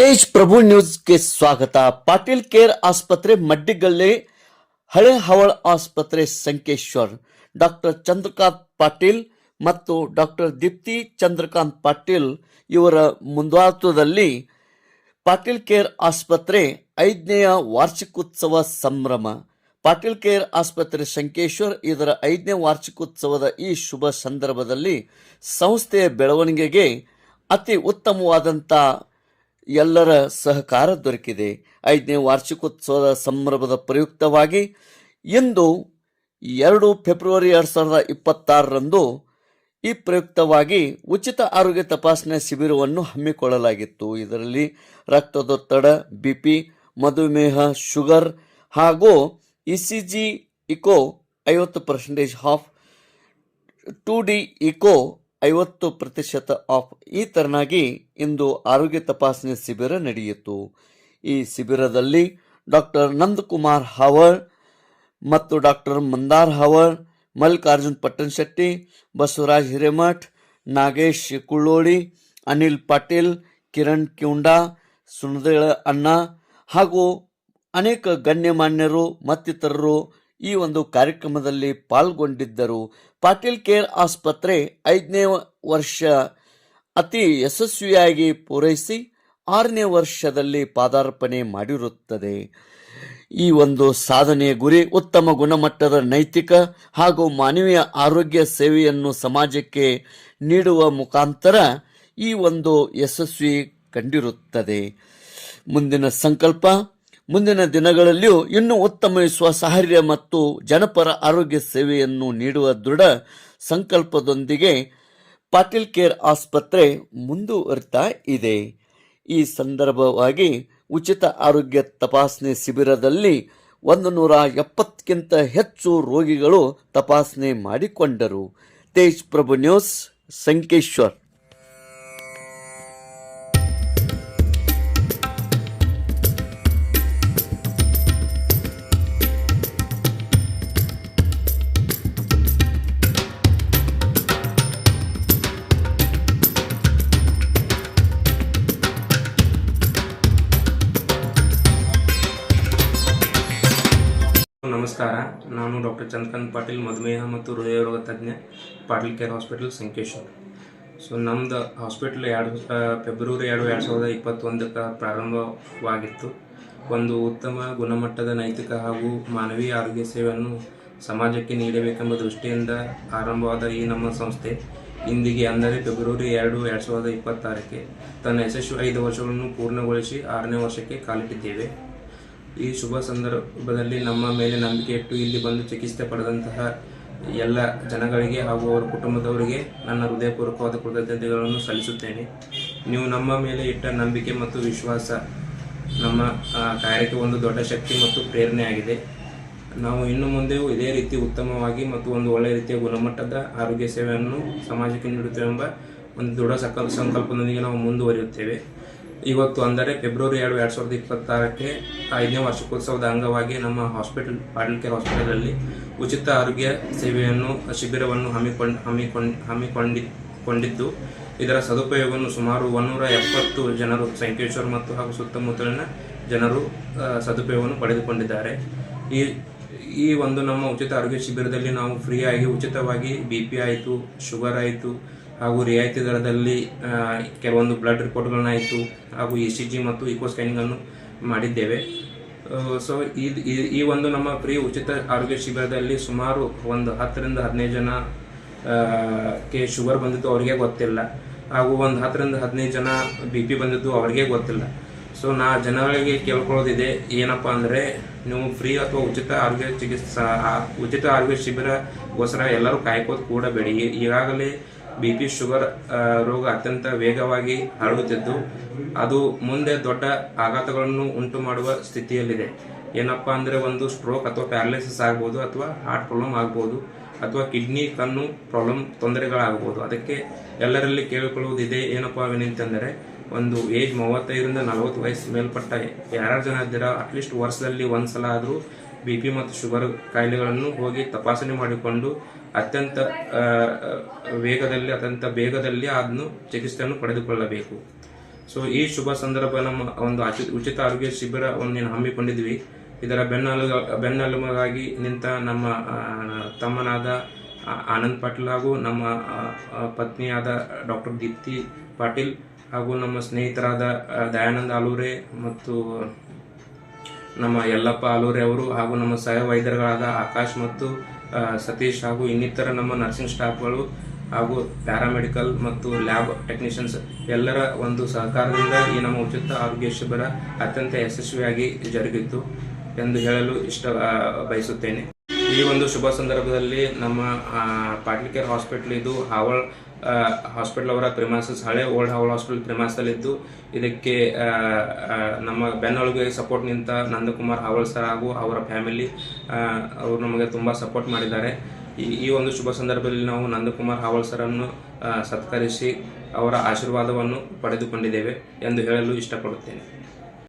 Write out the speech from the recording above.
ತೇಜ್ ಪ್ರಭು ನ್ಯೂಸ್ಗೆ ಸ್ವಾಗತ. ಪಾಟೀಲ್ ಕೇರ್ ಆಸ್ಪತ್ರೆ ಮಡ್ಡಿಗಲ್ಲಿ ಹಳೆ ಹವಳ ಆಸ್ಪತ್ರೆ, ಸಂಕೇಶ್ವರ್. ಡಾಕ್ಟರ್ ಚಂದ್ರಕಾಂತ್ ಪಾಟೀಲ್ ಮತ್ತು ಡಾಕ್ಟರ್ ದೀಪ್ತಿ ಚಂದ್ರಕಾಂತ್ ಪಾಟೀಲ್ ಇವರ ಮುಂದಾತ್ವದಲ್ಲಿ ಪಾಟೀಲ್ ಕೇರ್ ಆಸ್ಪತ್ರೆ ಐದನೆಯ ವಾರ್ಷಿಕೋತ್ಸವ ಸಂಭ್ರಮ. ಪಾಟೀಲ್ ಕೇರ್ ಆಸ್ಪತ್ರೆ ಶಂಕೇಶ್ವರ್ ಇದರ ಐದನೇ ವಾರ್ಷಿಕೋತ್ಸವದ ಈ ಶುಭ ಸಂದರ್ಭದಲ್ಲಿ ಸಂಸ್ಥೆಯ ಬೆಳವಣಿಗೆಗೆ ಅತಿ ಉತ್ತಮವಾದಂಥ ಎಲ್ಲರ ಸಹಕಾರ ದೊರಕಿದೆ. ಐದನೇ ವಾರ್ಷಿಕೋತ್ಸವದ ಸಂಭ್ರಮದ ಪ್ರಯುಕ್ತವಾಗಿ ಇಂದು ಎರಡು ಫೆಬ್ರವರಿ ಎರಡು ಸಾವಿರದ ಇಪ್ಪತ್ತಾರರಂದು ಈ ಪ್ರಯುಕ್ತವಾಗಿ ಉಚಿತ ಆರೋಗ್ಯ ತಪಾಸಣೆ ಶಿಬಿರವನ್ನು ಹಮ್ಮಿಕೊಳ್ಳಲಾಗಿತ್ತು. ಇದರಲ್ಲಿ ರಕ್ತದೊತ್ತಡ ಬಿ ಪಿ ಮಧುಮೇಹ, ಶುಗರ್ ಹಾಗೂ ಇ ಸಿ ಜಿ ಇಕೋ ಐವತ್ತು percentage off two D echo ಐವತ್ತು ಪ್ರತಿಶತ ಆಫ್ ಈ ತರನಾಗಿ ಇಂದು ಆರೋಗ್ಯ ತಪಾಸಣೆ ಶಿಬಿರ ನಡೆಯಿತು. ಈ ಶಿಬಿರದಲ್ಲಿ ಡಾಕ್ಟರ್ ನಂದಕುಮಾರ್ ಹಾವರ್ ಮತ್ತು ಡಾಕ್ಟರ್ ಮಂದಾರ್ ಹಾವರ್, ಮಲ್ಲಿಕಾರ್ಜುನ್ ಪಟ್ಟಣಶೆಟ್ಟಿ ಬಸವರಾಜ್ ಹಿರೇಮಠ್, ನಾಗೇಶ್ ಕುಳ್ಳೋಳಿ ಅನಿಲ್ ಪಾಟೀಲ್, ಕಿರಣ್ ಕ್ಯೂಂಡಾ, ಸುನದೇಳ ಅಣ್ಣ ಹಾಗೂ ಅನೇಕ ಗಣ್ಯಮಾನ್ಯರು ಮತ್ತಿತರರು ಈ ಒಂದು ಕಾರ್ಯಕ್ರಮದಲ್ಲಿ ಪಾಲ್ಗೊಂಡಿದ್ದರು. ಪಾಟೀಲ್ ಕೇರ್ ಆಸ್ಪತ್ರೆ ಐದನೇ ವರ್ಷ ಅತಿ ಯಶಸ್ವಿಯಾಗಿ ಪೂರೈಸಿ ಆರನೇ ವರ್ಷದಲ್ಲಿ ಪಾದಾರ್ಪಣೆ ಮಾಡಿರುತ್ತದೆ. ಈ ಒಂದು ಸಾಧನೆಯ ಗುರಿ ಉತ್ತಮ ಗುಣಮಟ್ಟದ ನೈತಿಕ ಹಾಗೂ ಮಾನವೀಯ ಆರೋಗ್ಯ ಸೇವೆಯನ್ನು ಸಮಾಜಕ್ಕೆ ನೀಡುವ ಮುಖಾಂತರ ಈ ಒಂದು ಯಶಸ್ವಿ ಕಂಡಿರುತ್ತದೆ. ಮುಂದಿನ ಸಂಕಲ್ಪ ಮುಂದಿನ ದಿನಗಳಲ್ಲಿಯೂ ಇನ್ನೂ ಉತ್ತಮಿಸುವ ಸ್ವಸಹಾರ್ಯ ಮತ್ತು ಜನಪರ ಆರೋಗ್ಯ ಸೇವೆಯನ್ನು ನೀಡುವ ದೃಢ ಸಂಕಲ್ಪದೊಂದಿಗೆ ಪಾಟೀಲ್ ಕೇರ್ ಆಸ್ಪತ್ರೆ ಮುಂದುವರಿತಾ ಇದೆ. ಈ ಸಂದರ್ಭವಾಗಿ ಉಚಿತ ಆರೋಗ್ಯ ತಪಾಸಣೆ ಶಿಬಿರದಲ್ಲಿ ಒಂದು ನೂರ ಎಪ್ಪತ್ತಕ್ಕಿಂತ ಹೆಚ್ಚು ರೋಗಿಗಳು ತಪಾಸಣೆ ಮಾಡಿಕೊಂಡರು. ತೇಜ್ ಪ್ರಭು ನ್ಯೂಸ್, ಸಂಕೇಶ್ವರ್. ನಮಸ್ಕಾರ. ನಾನು ಡಾಕ್ಟರ್ ಚಂದ್ರಕಾಂತ್ ಪಾಟೀಲ್, ಮಧುಮೇಹ ಮತ್ತು ಹೃದಯ ರೋಗ ತಜ್ಞ, Patil care hospital Sankeshwar. So ನಮ್ಮದು ಹಾಸ್ಪಿಟಲ್ ಎರಡು ಫೆಬ್ರವರಿ ಎರಡು ಎರಡು ಸಾವಿರದ ಇಪ್ಪತ್ತೊಂದಕ್ಕೆ ಪ್ರಾರಂಭವಾಗಿತ್ತು. ಒಂದು ಉತ್ತಮ ಗುಣಮಟ್ಟದ ನೈತಿಕ ಹಾಗೂ ಮಾನವೀಯ ಆರೋಗ್ಯ ಸೇವೆಯನ್ನು ಸಮಾಜಕ್ಕೆ ನೀಡಬೇಕೆಂಬ ದೃಷ್ಟಿಯಿಂದ ಆರಂಭವಾದ ಈ ನಮ್ಮ ಸಂಸ್ಥೆ ಇಂದಿಗೆ ಅಂದರೆ ಫೆಬ್ರವರಿ ಎರಡು ಎರಡು ಸಾವಿರದ ಇಪ್ಪತ್ತಾರಕ್ಕೆ. ತನ್ನ ಯಶಸ್ವಿ ಐದು ವರ್ಷಗಳನ್ನು ಪೂರ್ಣಗೊಳಿಸಿ ಆರನೇ ವರ್ಷಕ್ಕೆ ಕಾಲಿಟ್ಟಿದ್ದೇವೆ. ಈ ಶುಭ ಸಂದರ್ಭದಲ್ಲಿ ನಮ್ಮ ಮೇಲೆ ನಂಬಿಕೆ ಇಟ್ಟು ಇಲ್ಲಿ ಬಂದು ಚಿಕಿತ್ಸೆ ಪಡೆದಂತಹ ಎಲ್ಲ ಜನಗಳಿಗೆ ಹಾಗೂ ಅವರ ಕುಟುಂಬದವರಿಗೆ ನನ್ನ ಹೃದಯಪೂರ್ವಕವಾದ ಕೃತಜ್ಞತೆಗಳನ್ನು ಸಲ್ಲಿಸುತ್ತೇನೆ. ನೀವು ನಮ್ಮ ಮೇಲೆ ಇಟ್ಟ ನಂಬಿಕೆ ಮತ್ತು ವಿಶ್ವಾಸ ನಮ್ಮ ಕಾರ್ಯಕ್ಕೆ ಒಂದು ದೊಡ್ಡ ಶಕ್ತಿ ಮತ್ತು ಪ್ರೇರಣೆಯಾಗಿದೆ. ನಾವು ಇನ್ನು ಮುಂದೆಯೂ ಇದೇ ರೀತಿ ಉತ್ತಮವಾಗಿ ಮತ್ತು ಒಂದು ಒಳ್ಳೆಯ ರೀತಿಯ ಗುಣಮಟ್ಟದ ಆರೋಗ್ಯ ಸೇವೆಯನ್ನು ಸಮಾಜಕ್ಕೆ ನೀಡುತ್ತೇವೆ ಎಂಬ ಒಂದು ದೃಢ ಸಕಲ್ ಸಂಕಲ್ಪದೊಂದಿಗೆ ನಾವು ಮುಂದುವರಿಯುತ್ತೇವೆ. ಇವತ್ತು ಅಂದರೆ ಫೆಬ್ರವರಿ ಎರಡು ಎರಡು ಸಾವಿರದ ಇಪ್ಪತ್ತಾರಕ್ಕೆ ಐದನೇ ವಾರ್ಷಿಕೋತ್ಸವದ ಅಂಗವಾಗಿ ನಮ್ಮ ಹಾಸ್ಪಿಟಲ್ ಪಾಟೀಲ್ ಕೇರ್ ಹಾಸ್ಪಿಟಲಲ್ಲಿ ಉಚಿತ ಆರೋಗ್ಯ ಸೇವೆಯನ್ನು, ಶಿಬಿರವನ್ನು ಹಮ್ಮಿಕೊಂಡು ಹಮ್ಮಿಕೊಂಡು ಹಮ್ಮಿಕೊಂಡಿ ಕೊಂಡಿದ್ದು. ಇದರ ಸದುಪಯೋಗವನ್ನು ಸುಮಾರು ಒನ್ನೂರ ಎಪ್ಪತ್ತು ಜನರು, ಸಂಕೇಶ್ವರ ಮತ್ತು ಹಾಗೂ ಸುತ್ತಮುತ್ತಲಿನ ಜನರು ಸದುಪಯೋಗವನ್ನು ಪಡೆದುಕೊಂಡಿದ್ದಾರೆ. ಈ ಈ ಒಂದು ನಮ್ಮ ಉಚಿತ ಆರೋಗ್ಯ ಶಿಬಿರದಲ್ಲಿ ನಾವು ಫ್ರೀಯಾಗಿ ಉಚಿತವಾಗಿ ಬಿ ಪಿ ಆಯಿತು, ಶುಗರ್ ಆಯಿತು ಹಾಗೂ ರಿಯಾಯಿತಿ ದರದಲ್ಲಿ ಕೆಲವೊಂದು ಬ್ಲಡ್ ರಿಪೋರ್ಟ್ಗಳನ್ನಾಯಿತು ಹಾಗೂ ಇ ಸಿ ಜಿ ಮತ್ತು ಇಕೋ ಸ್ಕ್ಯಾನಿಂಗನ್ನು ಮಾಡಿದ್ದೇವೆ. ಸೊ ಇದು, ಈ- ಒಂದು ನಮ್ಮ ಫ್ರೀ ಉಚಿತ ಆರೋಗ್ಯ ಶಿಬಿರದಲ್ಲಿ ಸುಮಾರು ಒಂದು ಹತ್ತರಿಂದ ಹದಿನೈದು ಜನ ಕೆ ಶುಗರ್ ಬಂದಿದ್ದು ಅವರಿಗೆ ಗೊತ್ತಿಲ್ಲ. ಹಾಗೂ ಒಂದು ಹತ್ತರಿಂದ ಹದಿನೈದು ಜನ ಬಿ ಪಿ ಬಂದಿದ್ದು ಅವರಿಗೆ ಗೊತ್ತಿಲ್ಲ. ಸೊ ನಾ ಜನಗಳಿಗೆ ಕೇಳ್ಕೊಳ್ಳೋದಿದೆ, ಏನಪ್ಪ ಅಂದರೆ ನೀವು ಫ್ರೀ ಅಥವಾ ಉಚಿತ ಆರೋಗ್ಯ ಚಿಕಿತ್ಸಾ, ಉಚಿತ ಆರೋಗ್ಯ ಶಿಬಿರಗೋಸ್ಕರ ಎಲ್ಲರೂ ಕಾಯ್ಕೋದು ಕೂಡಬೇಡಿ. ಈಗಾಗಲೇ ಬಿ ಪಿ ಶುಗರ್ ರೋಗ ಅತ್ಯಂತ ವೇಗವಾಗಿ ಹರಡುತ್ತಿದ್ದು, ಅದು ಮುಂದೆ ದೊಡ್ಡ ಆಘಾತಗಳನ್ನು ಉಂಟು ಮಾಡುವ ಸ್ಥಿತಿಯಲ್ಲಿದೆ. ಏನಪ್ಪಾ ಅಂದರೆ ಒಂದು ಸ್ಟ್ರೋಕ್ ಅಥವಾ ಪ್ಯಾರಾಲಿಸಿಸ್ ಆಗ್ಬೋದು ಅಥವಾ ಹಾರ್ಟ್ ಪ್ರಾಬ್ಲಮ್ ಆಗ್ಬೋದು ಅಥವಾ ಕಿಡ್ನಿ, ಕಣ್ಣು ಪ್ರಾಬ್ಲಮ್ ತೊಂದರೆಗಳಾಗ್ಬೋದು. ಅದಕ್ಕೆ ಎಲ್ಲರಲ್ಲಿ ಕೇಳಿಕೊಳ್ಳುವುದಿದೆ, ಏನಪ್ಪಾ ಏನಂತಂದ್ರೆ ಒಂದು ಏಜ್ ಮೂವತ್ತೈದರಿಂದ ನಲವತ್ತು ವಯಸ್ಸು ಮೇಲ್ಪಟ್ಟ ಯಾರು ಜನ ಇದ್ದೀರಾ, ಅಟ್ಲೀಸ್ಟ್ ವರ್ಷದಲ್ಲಿ ಒಂದ್ಸಲ ಆದರೂ ಬಿ ಪಿ ಮತ್ತು ಶುಗರ್ ಕಾಯಿಲೆಗಳನ್ನು ಹೋಗಿ ತಪಾಸಣೆ ಮಾಡಿಕೊಂಡು ಅತ್ಯಂತ ವೇಗದಲ್ಲಿ, ಅತ್ಯಂತ ಬೇಗದಲ್ಲಿ ಅದನ್ನು ಚಿಕಿತ್ಸೆಯನ್ನು ಪಡೆದುಕೊಳ್ಳಬೇಕು. ಸೊ ಈ ಶುಭ ಸಂದರ್ಭ ನಮ್ಮ ಒಂದು ಉಚಿತ ಆರೋಗ್ಯ ಶಿಬಿರವನ್ನು ನೀನು ಹಮ್ಮಿಕೊಂಡಿದ್ವಿ. ಇದರ ಬೆನ್ನಲು ಬೆನ್ನೆಲುಬಾಗಿ ನಿಂತ ನಮ್ಮ ತಮ್ಮನಾದ ಆನಂದ್ ಪಾಟೀಲ್ ಹಾಗೂ ನಮ್ಮ ಪತ್ನಿಯಾದ ಡಾಕ್ಟರ್ ದೀಪ್ತಿ ಪಾಟೀಲ್ ಹಾಗೂ ನಮ್ಮ ಸ್ನೇಹಿತರಾದ ದಯಾನಂದ ಆಲೂರೆ ಮತ್ತು ನಮ್ಮ ಯಲ್ಲಪ್ಪ ಆಲೂರಿ ಅವರು ಹಾಗೂ ನಮ್ಮ ಸಹ ವೈದ್ಯರುಗಳಾದ ಆಕಾಶ್ ಮತ್ತು ಸತೀಶ್ ಹಾಗೂ ಇನ್ನಿತರ ನಮ್ಮ ನರ್ಸಿಂಗ್ ಸ್ಟಾಫ್ಗಳು ಹಾಗೂ ಪ್ಯಾರಾಮೆಡಿಕಲ್ ಮತ್ತು ಲ್ಯಾಬ್ ಟೆಕ್ನಿಷಿಯನ್ಸ್ ಎಲ್ಲರ ಒಂದು ಸಹಕಾರದಿಂದ ಈ ನಮ್ಮ ಉಚಿತ ಆರೋಗ್ಯ ಶಿಬಿರ ಅತ್ಯಂತ ಯಶಸ್ವಿಯಾಗಿ ಜರುಗಿತ್ತು ಎಂದು ಹೇಳಲು ಇಷ್ಟ ಬಯಸುತ್ತೇನೆ. ಈ ಒಂದು ಶುಭ ಸಂದರ್ಭದಲ್ಲಿ ನಮ್ಮ ಪಾಟ್ಲಿಕೇರ್ ಹಾಸ್ಪಿಟ್ಲ್ ಕೇರ್ ಹಾಸ್ಪಿಟಲ್ ಇದು ಹಾವಳ್ ಹಾಸ್ಪಿಟಲ್ ಅವರ ಪ್ರಿಮಾನ್ಸಸ್ ಹಳೆ ಓಲ್ಡ್ ಹಾವಳ್ ಹಾಸ್ಪಿಟಲ್ ಪ್ರಿಮಾಸಲ್ಲಿದ್ದು ಇದಕ್ಕೆ ನಮ್ಮ ಬೆನ್ನೊಳಗೆ ಸಪೋರ್ಟ್ ನಿಂತ ನಂದಕುಮಾರ್ ಹಾವಳ್ ಸರ್ ಹಾಗೂ ಅವರ ಫ್ಯಾಮಿಲಿ ಅವರು ನಮಗೆ ತುಂಬ ಸಪೋರ್ಟ್ ಮಾಡಿದ್ದಾರೆ. ಈ ಈ ಒಂದು ಶುಭ ಸಂದರ್ಭದಲ್ಲಿ ನಾವು ನಂದಕುಮಾರ್ ಹಾವಲ್ ಸರನ್ನು ಸತ್ಕರಿಸಿ ಅವರ ಆಶೀರ್ವಾದವನ್ನು ಪಡೆದುಕೊಂಡಿದ್ದೇವೆ ಎಂದು ಹೇಳಲು ಇಷ್ಟಪಡುತ್ತೇನೆ.